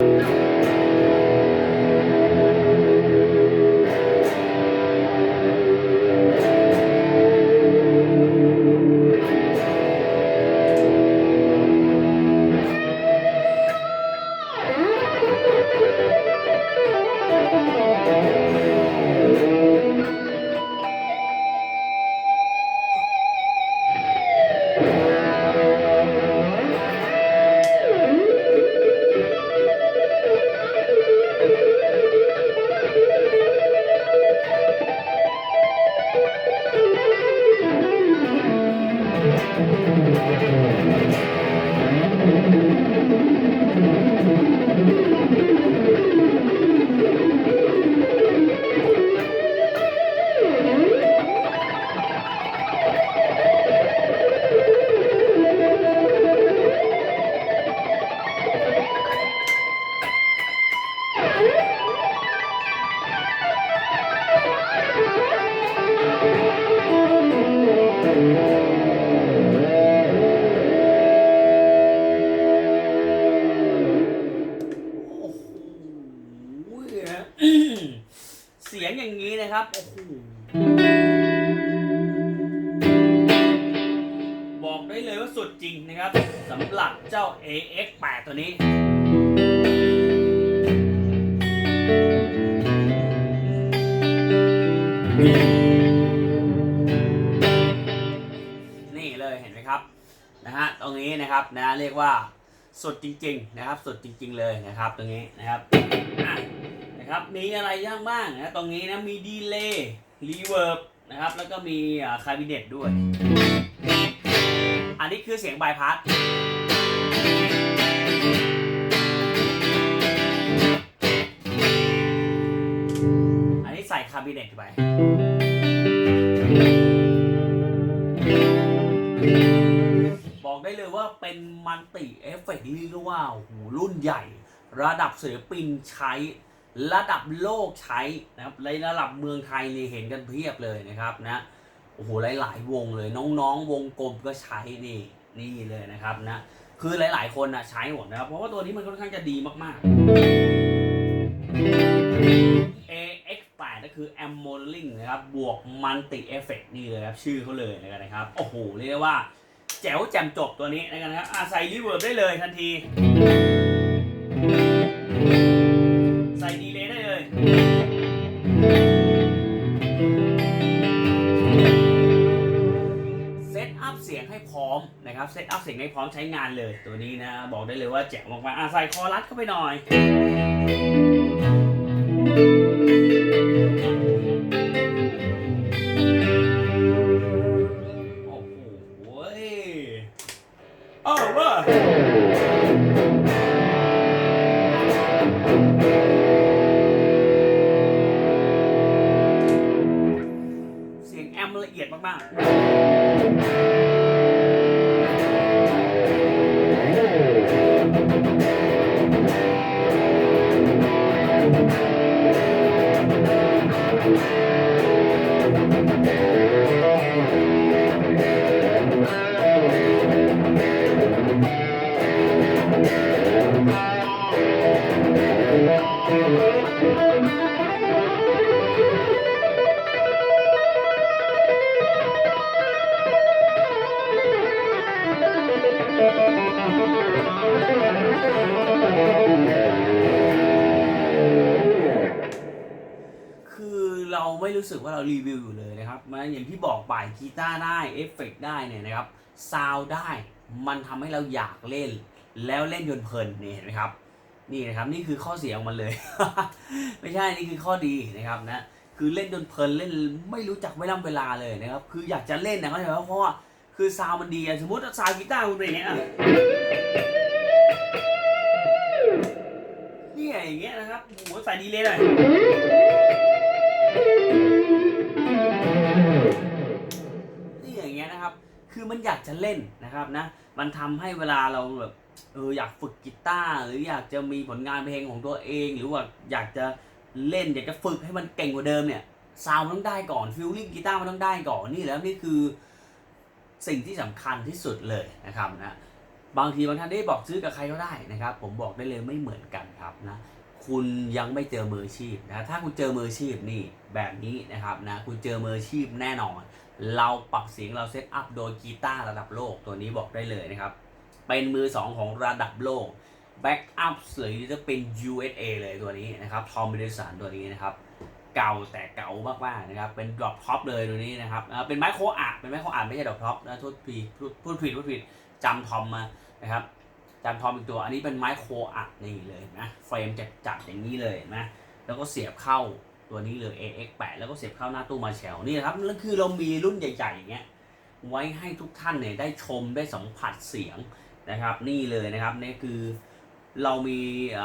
โโอ้โหบอกได้เลยว่าสุดจริงนะครับสำหรับเจ้า AX8 ตัวนี้นี่เลยเห็นไหมครับนะฮะตรงนี้นะครับนะเรียกว่าสุดจริง ๆ นะครับสุดจริง ๆ เลยนะครับ ตรงนี้นะครับ นะครับ มีอะไรย่างบ้างนะตรงนี้นะมีดีเลย์รีเวิร์บนะครับ แล้วก็มีคาบิเนตด้วย อันนี้คือเสียงบายพาสอันนี้ใส่คาบิเนตไปบอกได้เลยว่าเป็นมันติเอฟเฟกต์ที่เรียกว่าโอ้โหรุ่นใหญ่ ระดับศิลปินใช้ ระดับโลกใช้นะครับในระดับเมืองไทยนี่เห็นกันเพียบเลยนะครับนะโอ้โหหลาย ๆ วงเลยน้องๆ วงกลมก็ใช้นี่นี่เลยนะครับนะคือหลาย ๆ คนนะใช้หมดนะครับเพราะว่าตัวนี้มันค่อนข้างจะดีมากๆ AX8 ก็คือ a m m o l i n g นะครับบวก Multi Effect นี่เลยครับชื่อเขาเลยนะครับโอ้โหเรียกว่าแจ๋วแจ่มจบตัวนี้นะครับอะใส่รีเวิร์บได้เลยทันที ส่ดีเลย์ได้เลยเซตอัพเสียงให้พร้อมนะครับเซตอัพเสียงให้พร้อมใช้งานเลยตัวนี้นะ บอกได้เลยว่าแจ๋วมากๆอะใส่คอรัดเข้าไปหน่อย มากๆ เราไม่รู้สึกว่าเรารีวิวอยู่เลยนะครับมันอย่างที่บอกไปกีตาร์ได้เอฟเฟกต์ได้เนี่ยนะครับซาวได้มันทำให้เราอยากเล่น แล้วเล่นจนเพลินนี่เห็นไหมครับนี่นะครับนี่คือข้อเสียของมันเลย ไม่ใช่นี่คือข้อดีนะครับนะคือเล่นจนเพลินเล่นไม่รู้จักเวลาเวลาเลยนะครับคืออยากจะเล่นนะเข้าใจไหมเพราะว่าคือซาวมันดีอะสมมติซาวกีตาร์คุณเป็นอย่างเงี้ยอะเนี่ยอย่างเงี้ยนะครับโอ้โหใส่ดีเลยหน่อย นี่อย่างเงี้ยนะครับ คือมันอยากจะเล่นนะครับนะ มันทำให้เวลาเราแบบเอออยากฝึกกีตาร์หรืออยากจะมีผลงานเพลงของตัวเอง หรือว่าอยากจะเล่นอยากจะฝึกให้มันเก่งกว่าเดิมเนี่ยซาวมันต้องได้ก่อนฟิลลิ่งกีตาร์มันต้องได้ก่อนนี่แล้วนี่คือสิ่งที่สำคัญที่สุดเลยนะครับนะบางทีบางท่านได้บอกซื้อกับใครก็ได้นะครับ ผมบอกได้เลยไม่เหมือนกันครับนะคุณยังไม่เจอมืออาชีพนะถ้าคุณเจอมืออาชีพนี่ แบบนี้นะครับนะคุณเจอมืออาชีพแน่นอน เราปรับเสียงเราเซตอัพโดยกีตาร์ระดับโลกตัวนี้บอกได้เลยนะครับ เป็นมือสองของระดับโลกแบ็กอัพหรือจะเป็น USA เลยตัวนี้นะครับทอมเบดสันตัวนี้นะครับ เก่าแต่เก่ามากๆนะครับ เป็นดรอปท็อปเลยตัวนี้นะครับเป็นไมโครอาร์เป็นไมโครอาร์ไม่ใช่ดรอปท็อปนะทุดผิดพูดผิดพูดผิดจำทอมมานะครับจำทอมอีกตัวอันนี้เป็นไมโครอาร์นี่เลยนะเฟรมจัดจัดๆอย่างนี้เลยนะแล้วก็เสียบเข้า ตัวนี้เลย AX8 แล้วก็เสียบเข้าหน้าตู้มาแชลนี่นะครับนั่นคือเรามีรุ่นใหญ่ๆอย่างเงี้ยไว้ให้ทุกท่านเนี่ยได้ชมได้สัมผัสเสียงนะครับ นี่เลยนะครับนี่คือเรามี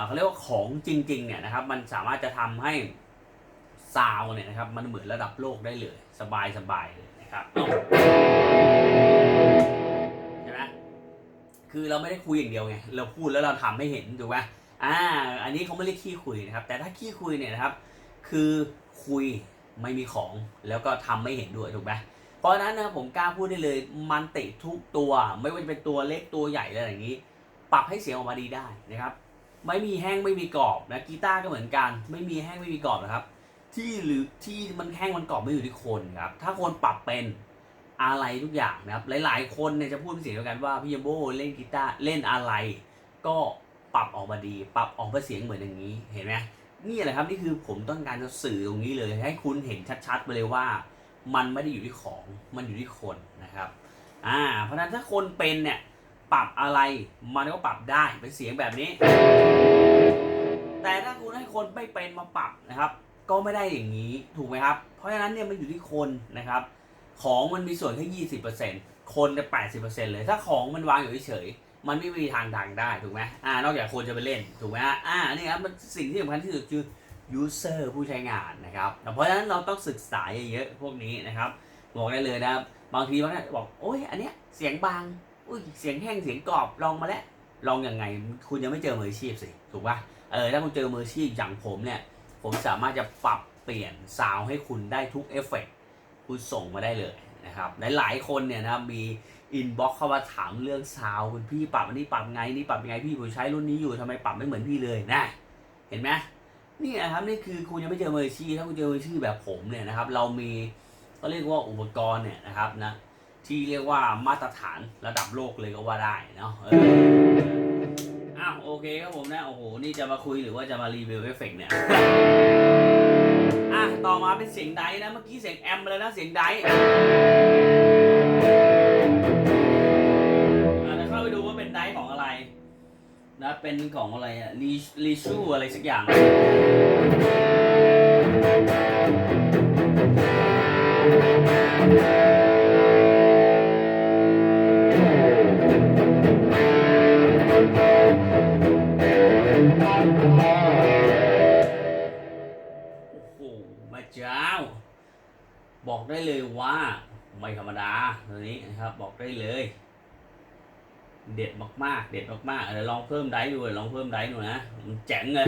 เขาเรียกว่าของจริงๆเนี่ยนะครับมันสามารถจะทำให้ซาวเนี่ยนะครับมันเหมือนระดับโลกได้เลย สบายสบายเลยนะครับใช่ไหมคือเราไม่ได้คุยอย่างเดียวไงเราพูดแล้วเราทำให้เห็นถูกไหมอ่าอันนี้เขาไม่เรียกขี้คุยนะครับ แต่ถ้าขี้คุยเนี่ยนะครับ คือคุยไม่มีของแล้วก็ทำไม่เห็นด้วยถูกไหมเพราะฉะนั้นนะผมกล้าพูดได้เลยมันติทุกตัว ไม่ว่าจะเป็นตัวเล็กตัวใหญ่อะไรอย่างนี้ ปรับให้เสียงออกมาดีได้นะครับไม่มีแห้งไม่มีกรอบนะกีตาร์ก็เหมือนกัน ไม่มีแห้งไม่มีกรอบนะครับ ที่หรือที่มันแห้งมันกรอบไม่อยู่ที่คนครับถ้าคนปรับเป็นอะไรทุกอย่างนะครับหลาย ๆ คนเนี่ยจะพูดเป็นเสียงเดียวกันว่าพี่ยมโบเล่นกีตาร์เล่นอะไร ก็ปรับออกมาดี ปรับออกมาเสียงเหมือนอย่างนี้เห็นไหม นี่แหละครับนี่คือผมต้องการจะสื่อตรงนี้เลย ให้คุณเห็นชัดๆไปเลยว่า มันไม่ได้อยู่ที่ของมันอยู่ที่คนนะครับอ่าเพราะฉะนั้นถ้าคนเป็นเนี่ยปรับอะไรมันก็ปรับได้เป็นเสียงแบบนี้ แต่ถ้าคุณให้คนไม่เป็นมาปรับนะครับ ก็ไม่ได้อย่างนี้ถูกไหมครับ เพราะฉะนั้นเนี่ยมันอยู่ที่คนนะครับ ของมันมีส่วนแค่ยี่สิบเปอร์เซ็นต์คนจะแปดสิบเปอร์เซ็นต์เลย ถ้าของมันวางอยู่เฉยๆ มันไม่มีทางดังได้ถูกไหมอ่านอกจากคนจะไปเล่นถูกไหมฮะอ่านี่ครับมันสิ่งที่สำคัญที่สุดคือ user ผู้ใช้งานนะครับเพราะฉะนั้นเราต้องศึกษาเยอะๆพวกนี้นะครับบอกได้เลยนะครับบางทีบางท่านบอกโอ้ยอันเนี้ยเสียงบางอุ้ยเสียงแห้งเสียงกรอบลองมาแล้วลองยังไง คุณยังไม่เจอมืออาชีพสิถูกปะเออถ้าคุณเจอมืออาชีพอย่างผมเนี่ย ผมสามารถจะปรับเปลี่ยนซาวให้คุณได้ทุกเอฟเฟกต์คุณส่งมาได้เลย นะครับหลายๆคนเนี่ยนะครับมีอินบ็อกเข้ามาถามเรื่องซาวคุณพี่ปรับอันนี้ปรับไงนี่ปรับยังไงพี่ผมใช้รุ่นนี้อยู่ทำไมปรับไม่เหมือนพี่เลยนะเห็นไหมนี่นะครับนี่คือคุณยังไม่เจอมืออาชีพถ้าคุณเจอมืออาชีพแบบผมเนี่ยนะครับ เรามีก็เรียกว่าอุปกรณ์เนี่ยนะครับนะที่เรียกว่ามาตรฐานระดับโลกเลยก็ว่าได้เนาะอออ้าวโอเคครับผมนะโอ้โหนี่จะมาคุยหรือว่าจะมารีวิวเอฟเฟกต์เนี่ย อะต่อมาเป็นเสียงไดนะ เมื่อกี้เสียงแอมไปแล้วนะเสียงไดอะเดี๋ยวเข้าไปดูว่าเป็นไดของอะไรนะเป็นของอะไรอะรีรีชูอะไรสักอย่าง เด็ดมากๆ เด็ดมากๆเดี๋ยวลองเพิ่มไดฟ์ดูลองเพิ่มไดฟ์ดูนะ มันแจ๋งเลย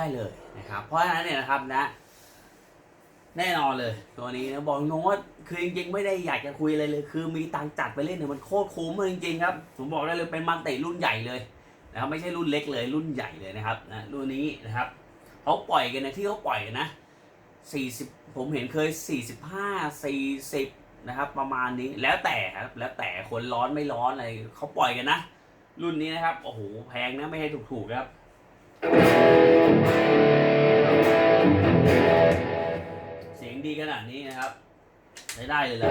ได้เลยนะครับเพราะฉะนั้นเนี่ยนะครับนะ แน่นอนเลยตัวนี้นะบอกน้องว่าคือจริงๆไม่ได้อยากจะคุยอะไรเลย คือมีตังจัดไปเล่นเนี่ยมันโคตรคุ้มเลยจริงๆครับผมบอกได้เลยเป็นมันเตะรุ่นใหญ่เลยนะครับไม่ใช่รุ่นเล็กเลยรุ่นใหญ่เลยนะครับนะรุ่นนี้นะครับเขาปล่อยกันนะที่เขาปล่อยกันนะ40ผมเห็นเคย45 40นะครับ ประมาณนี้แล้วแต่ครับแล้วแต่คนร้อนไม่ร้อนอะไรเขาปล่อยกันนะรุ่นนี้นะครับโอ้โหแพงนะไม่ให้ถูกๆครับ เสียงดีขนาดนี้นะครับ ใช้ได้เลยแหละ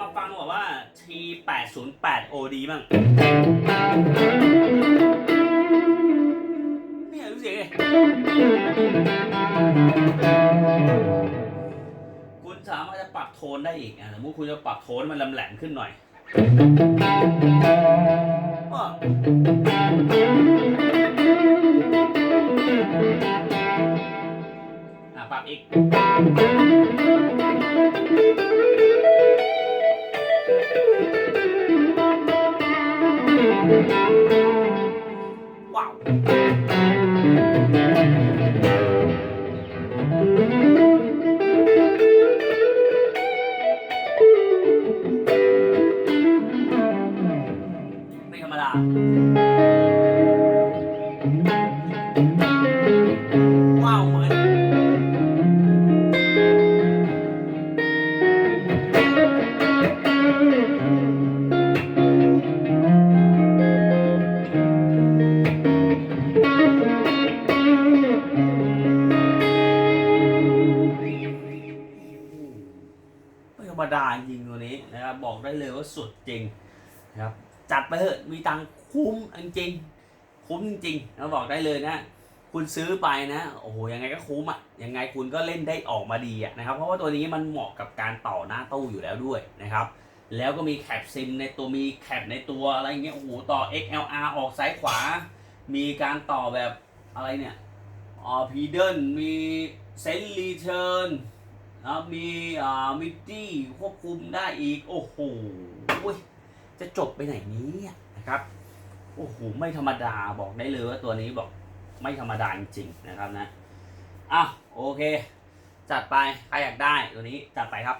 มาฟังบอกว่า T808 OD บ้างเนี่ยรู้เสียงคุณสามารถจะปรับโทนได้อีกอะสมมติคุณจะปรับโทนมันลำแหลมขึ้นหน่อยอ้ อ ได้เลยว่าสุดจริงนะครับจัดไปเถอะมีตังคุ้มจริงคุ้มจริงๆแล้วบอกได้เลยนะ คุณซื้อไปนะโอ้โหยังไงก็คุ้มอะยังไงคุณก็เล่นได้ออกมาดีอะนะครับ เพราะว่าตัวนี้มันเหมาะกับการต่อหน้าตู้อยู่แล้วด้วยนะครับ แล้วก็มีแคปซิมในตัวมีแคปในตัวอะไรเงี้ยโอ้โหต่อ XLR ออกซ้ายขวา มีการต่อแบบอะไรเนี่ยอ๋อพีเดิลมีเซนรีเทิร์น นะมีอ่ามิตี้ควบคุมได้อีก โอ้โหจะจบไปไหนนี้นะครับ โอ้โห ไม่ธรรมดาบอกได้เลยว่าตัวนี้บอกไม่ธรรมดาจริงๆนะครับนะอะโอเค จัดไป ใครอยากได้ตัวนี้จัดไปครับ